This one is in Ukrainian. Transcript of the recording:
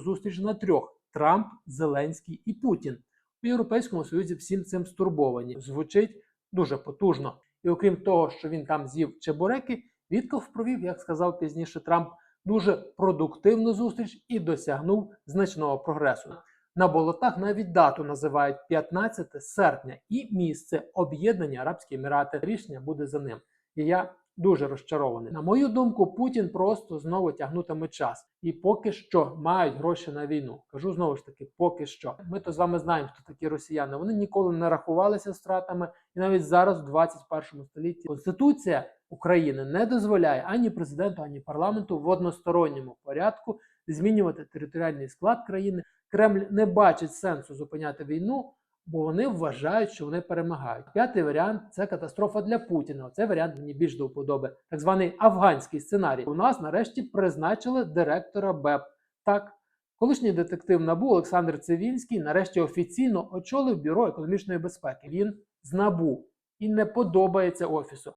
Зустріч на трьох: Трамп, Зеленський і Путін. У Європейському Союзі всім цим стурбовані. Звучить дуже потужно. І окрім того, що він там з'їв чебуреки, Вітков провів, як сказав пізніше Трамп, дуже продуктивну зустріч і досягнув значного прогресу. На болотах навіть дату називають 15 серпня і місце об'єднання Арабські Емірати. Рішення буде за ним. І я дуже розчарований. На мою думку, Путін просто знову тягнутиме час. І поки що мають гроші на війну. Кажу знову ж таки, поки що. Ми то з вами знаємо, хто такі росіяни. Вони ніколи не рахувалися втратами, і навіть зараз, в 21 столітті, Конституція України не дозволяє ані президенту, ані парламенту в односторонньому порядку змінювати територіальний склад країни. Кремль не бачить сенсу зупиняти війну, бо вони вважають, що вони перемагають. П'ятий варіант це катастрофа для Путіна. Цей варіант мені більш до вподоби. Так званий афганський сценарій. У нас нарешті призначили директора БЕП. Так, колишній детектив НАБУ Олександр Цивінський нарешті офіційно очолив бюро економічної безпеки. Він з НАБУ і не подобається офісу.